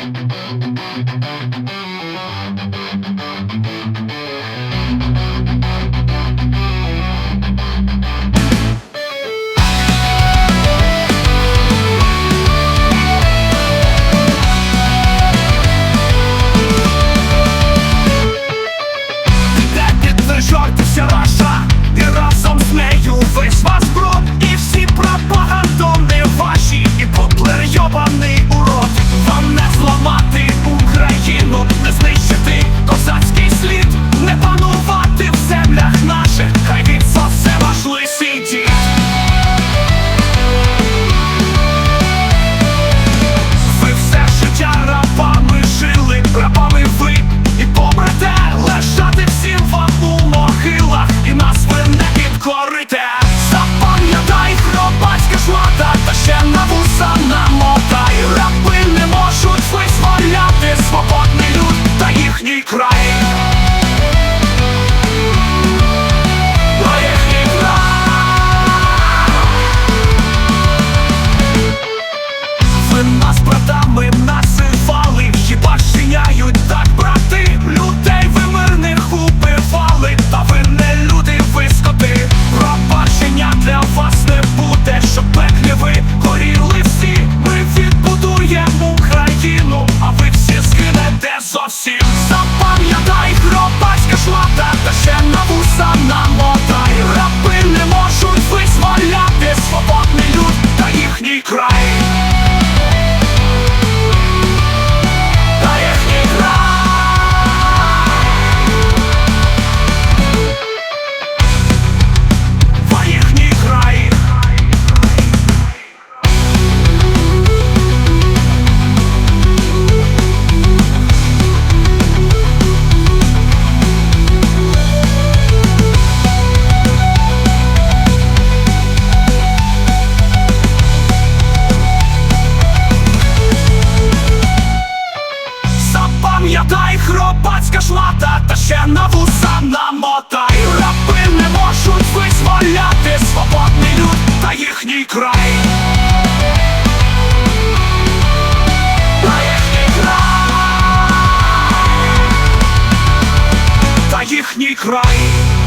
Thank you. ใคร Пам'ятай, хропацька шлата, та ще на вуса намотай Рапи не можуть визволяти свободний люд та їхній край. Та їхній край. Та їхній край.